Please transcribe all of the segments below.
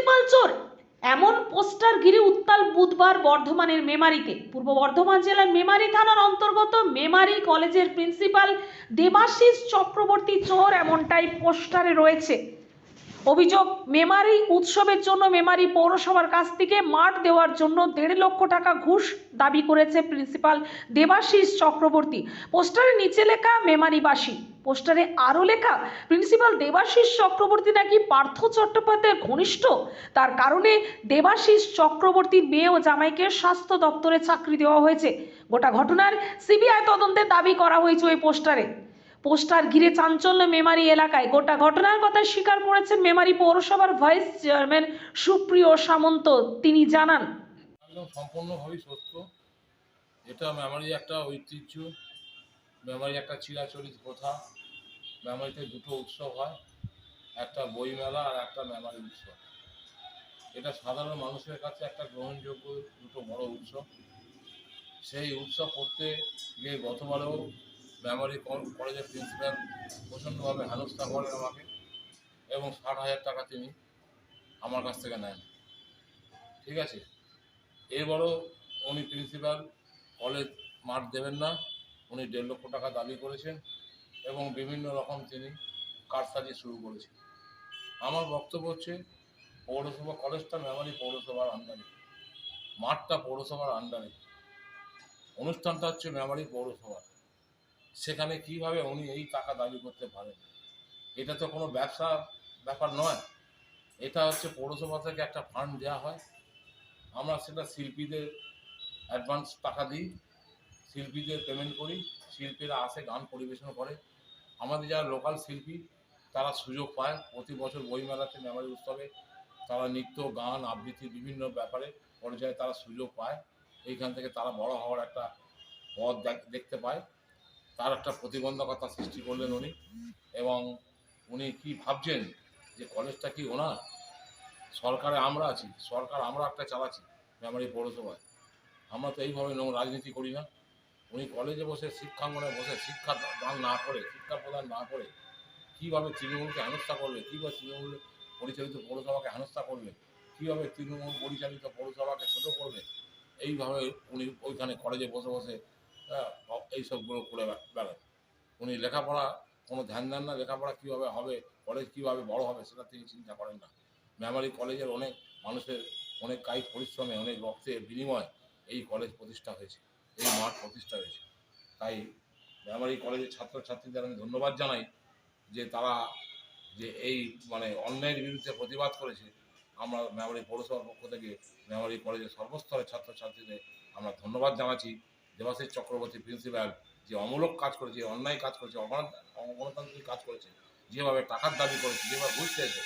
Principal চোর। এমন poster ঘিরে উত্তাল বুধবার বর্ধমানের মেমারিতে। পূর্ব বর্ধমান জেলার মেমারি থানার অন্তর্গত মেমারি কলেজের প্রিন্সিপাল দেবাশিস চক্রবর্তী চোর এমনটাই পোস্টারে রয়েছে। অভিযোগ, মেমারি উৎসবের জন্য মেমারি পৌরসভার কাছ থেকে মাঠ দেওয়ার জন্য দেড় লক্ষ টাকা ঘুষ দাবি করেছে প্রিন্সিপাল দেবাশিস চক্রবর্তী। পোস্টারের নিচে লেখা, মেমারিবাসী পোস্টারে আরও লেখা, প্রিন্সিপাল দেবাশিস চক্রবর্তী নাকি পার্থ চট্টোপাধ্যায়ের ঘনিষ্ঠ? তার কারণে দেবাশিস চক্রবর্তীর মেয়ে ও জামাইকে স্বাস্থ্য দপ্তরে চাকরি দেওয়া হয়েছে। গোটা ঘটনার সিবিআই তদন্তের দাবি করা হয়েছে ওই পোস্টারে। পোস্টার ঘিরে চাঞ্চল্য মেমারি এলাকায়। গোটা ঘটনার কথা স্বীকার করেছেন মেমারি পৌরসভার ভাইস চেয়ারম্যান সুপ্রিয় সামন্ত। তিনি জানান। একদম সম্পূর্ণভাবেই সত্য। এটা মেমারি একটা ঐতিহ্য। মেমারি একটা চিরাচরিত প্রথা। মেমারিতে দুটো উৎসব হয়, একটা বইমেলা আর একটা মেমারি উৎসব। এটা সাধারণ মানুষের কাছে একটা গ্রহণযোগ্য দুটো বড় উৎসব। সেই উৎসব করতে গিয়ে গতবারেও মেমারি কল- কলেজের প্রিন্সিপাল প্রচণ্ডভাবে হেনস্থা করেন আমাকে এবং ষাট হাজার টাকা তিনি আমার কাছ থেকে নেন। ঠিক আছে? এবারও উনি প্রিন্সিপাল কলেজ মাঠ দেবেন না। উনি দেড় লক্ষ টাকা দাবি করেছেন এবং বিভিন্ন রকম তিনি কারসাজি শুরু করেছেন। আমার বক্তব্য হচ্ছে, পৌরসভা কলেজটা মেমারি পৌরসভার আন্ডারে মাঠটা পৌরসভার আন্ডারে অনুষ্ঠানটা হচ্ছে মেমারি পৌরসভার। সেখানে কীভাবে উনি এই টাকা দাবি করতে পারেন? এটা তো কোনো ব্যবসা ব্যাপার নয়। এটা হচ্ছে পৌরসভা থেকে একটা ফান্ড দেওয়া হয়। আমরা সেটা শিল্পীদের অ্যাডভান্স টাকা দিই। শিল্পীদের পেমেন্ট করি, শিল্পীরা আসে, গান পরিবেশন করে। আমাদের যারা লোকাল শিল্পী, তারা সুযোগ পায়। প্রতি বছর বইমেলাতে মেমারি উৎসবে তারা নৃত্য, গান, আবৃত্তি বিভিন্ন ব্যাপারে পর্যায়ে তারা সুযোগ পায়। এইখান থেকে তারা বড় হওয়ার একটা পথ দেখ- দেখতে পায়। তার একটা প্রতিবন্ধকতা সৃষ্টি করলেন উনি। এবং উনি কি ভাবছেন যে কলেজটা কি ওনার? সরকারে আমরা আছি, সরকার আমরা একটা চালাচ্ছি মেমারি পৌরসভায়। আমরা তো এইভাবে রাজনীতি করি না। উনি কলেজে বসে শিক্ষাঙ্গনে বসে শিক্ষা দান না করে শিক্ষা প্রদান না করে কীভাবে তৃণমূলকে হেনস্থা করবে? কীভাবে তৃণমূল পরিচালিত পৌরসভাকে হেনস্থা করবে? কীভাবে তৃণমূল পরিচালিত পৌরসভাকে ছোট করবে? এইভাবে উনি ওইখানে কলেজে বসে বসে হ্যাঁ, এইসবগুলো করে বেড়ান উনি লেখাপড়া কোনো ধ্যান দেন না লেখাপড়া কীভাবে হবে কলেজ কীভাবে বড় হবে সেটা তিনি চিন্তা করেন না। মেমারি কলেজের অনেক মানুষের অনেক কায়িক পরিশ্রমে অনেক রক্তের বিনিময়ে এই কলেজ প্রতিষ্ঠা হয়েছে। এই মাঠ প্রতিষ্ঠা হয়েছে। তাই মেমারি কলেজের ছাত্রছাত্রীদের আমি ধন্যবাদ জানাই যে তারা যে এই মানে অন্যায়ের বিরুদ্ধে প্রতিবাদ করেছে। আমরা মেমারি পৌরসভার পক্ষ থেকে মেমারি কলেজের সর্বস্তরের ছাত্রছাত্রীদের আমরা ধন্যবাদ জানাচ্ছি। দেবাশিস চক্রবর্তী প্রিন্সিপাল যে অমূলক কাজ করেছে অন্যায় কাজ করেছে, অগণ- অগণতান্ত্রিক কাজ করেছে, যেভাবে টাকার দাবি করেছে, যেভাবে ঘুষ চেয়েছে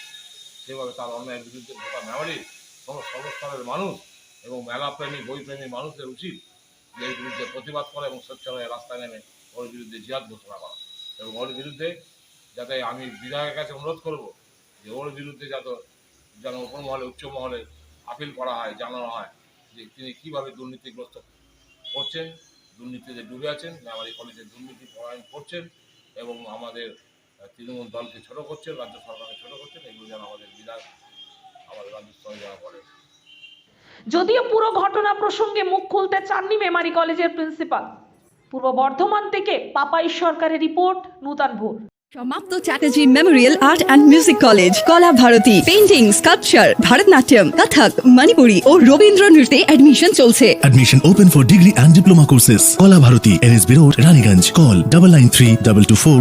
সেভাবে তার অন্যায়ের বিরুদ্ধে গোটা মেমারির সর্বস্তরের মানুষ এবং মেলাপ্রেমী, বইপ্রেমী মানুষদের উচিত এর বিরুদ্ধে প্রতিবাদ করা এবং স্বচ্ছভাবে রাস্তায় নেমে ওর বিরুদ্ধে জিহাদ ঘোষণা করা। এবং ওর বিরুদ্ধে যাতে আমি বিধায়কের কাছে অনুরোধ করব যে ওর বিরুদ্ধে যাতে যেন উপর মহলে, উচ্চ মহলে আপিল করা হয়, জানানো হয় যে তিনি কীভাবে দুর্নীতিগ্রস্ত করছেন, দুর্নীতিতে ডুবে আছেন মেমারি কলেজে দুর্নীতি পরায়ণ করছেন এবং আমাদের তৃণমূল দলকে ছোট করছেন, রাজ্য সরকারকে ছোট করছেন, এগুলো যেন আমাদের বিধায়ক, আমাদের রাজ্য স্তরে যারা করে যদিও পুরো ঘটনা প্রসঙ্গে মুখ খুলতে চাননি মেমারি কলেজের প্রিন্সিপাল। পূর্ব বর্ধমান থেকে পাপাই সরকারের রিপোর্ট নূতন ভোর। সমাপ্ত Chatterjee memorial art and music college Kala Bharati. Painting sculpture Bharatanatyam Kathak Manipuri ও রবীন্দ্র নৃত্যে অ্যাডমিশন চলছে। Admission open for degree and diploma courses. Kola Bharati, NSB Road, Raniganj call double nine three double two four